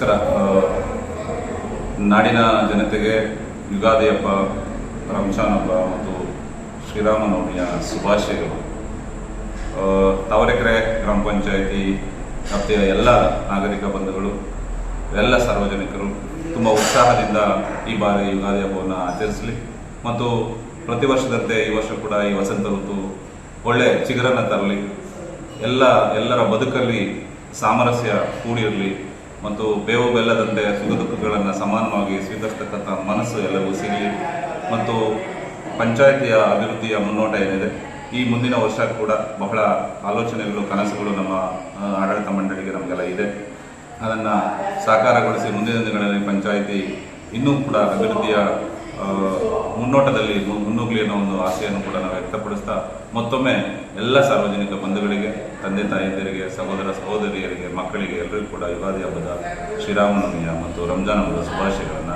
ನಮಸ್ಕಾರ. ನಾಡಿನ ಜನತೆಗೆ ಯುಗಾದಿ ಹಬ್ಬ ರಂಜಾನ್ ಹಬ್ಬ ಮತ್ತು ಶ್ರೀರಾಮನವಮಿಯ ಶುಭಾಶಯಗಳು. ತಾವರೆಕೆರೆ ಗ್ರಾಮ ಪಂಚಾಯಿತಿ ವ್ಯಾಪ್ತಿಯ ಎಲ್ಲ ನಾಗರಿಕ ಬಂಧುಗಳು, ಎಲ್ಲ ಸಾರ್ವಜನಿಕರು ತುಂಬ ಉತ್ಸಾಹದಿಂದ ಈ ಬಾರಿ ಯುಗಾದಿ ಹಬ್ಬವನ್ನು ಆಚರಿಸಲಿ. ಮತ್ತು ಪ್ರತಿ ವರ್ಷದಂತೆ ಈ ವರ್ಷ ಕೂಡ ಈ ವಸಂತ ಋತು ಒಳ್ಳೆ ಚಿಗುರನ್ನು ತರಲಿ. ಎಲ್ಲ, ಎಲ್ಲರ ಬದುಕಲ್ಲಿ ಸಾಮರಸ್ಯ ಕೂಡಿರಲಿ ಮತ್ತು ಬೇವು ಬೆಲ್ಲದಂತೆ ಸುಖ ದುಃಖಗಳನ್ನು ಸಮಾನವಾಗಿ ಸ್ವೀಕರಿಸ್ತಕ್ಕಂಥ ಮನಸ್ಸು ಎಲ್ಲವೂ ಸಿಗಲಿ. ಮತ್ತು ಪಂಚಾಯಿತಿಯ ಅಭಿವೃದ್ಧಿಯ ಮುನ್ನೋಟ ಏನಿದೆ, ಈ ಮುಂದಿನ ವರ್ಷ ಕೂಡ ಬಹಳ ಆಲೋಚನೆಗಳು, ಕನಸುಗಳು ನಮ್ಮ ಆಡಳಿತ ಮಂಡಳಿಗೆ ನಮಗೆಲ್ಲ ಇದೆ. ಅದನ್ನು ಸಾಕಾರಗೊಳಿಸಿ ಮುಂದಿನ ದಿನಗಳಲ್ಲಿ ಪಂಚಾಯಿತಿ ಇನ್ನೂ ಕೂಡ ಅಭಿವೃದ್ಧಿಯ ಮುನ್ನೋಟದಲ್ಲಿ ಮುನ್ನುಗ್ಲಿ ಅನ್ನೋ ಒಂದು ಆಸೆಯನ್ನು ಕೂಡ ನಾವು ವ್ಯಕ್ತಪಡಿಸ್ತಾ ಮತ್ತೊಮ್ಮೆ ಎಲ್ಲ ಸಾರ್ವಜನಿಕ ಬಂಧುಗಳಿಗೆ ತಂದೆ ತಾಯಂದಿರಿಗೆ ಸಹೋದರ ಸಹೋದರಿಯರಿಗೆ ಮಕ್ಕಳಿಗೆ ಎಲ್ಲರಿಗೂ ಕೂಡ ಯುಗಾದಿ ಹಬ್ಬದ ಶ್ರೀರಾಮನವಮಿಯ ಮತ್ತು ರಂಜಾನ್ ಹಬ್ಬದ ಶುಭಾಶಯಗಳು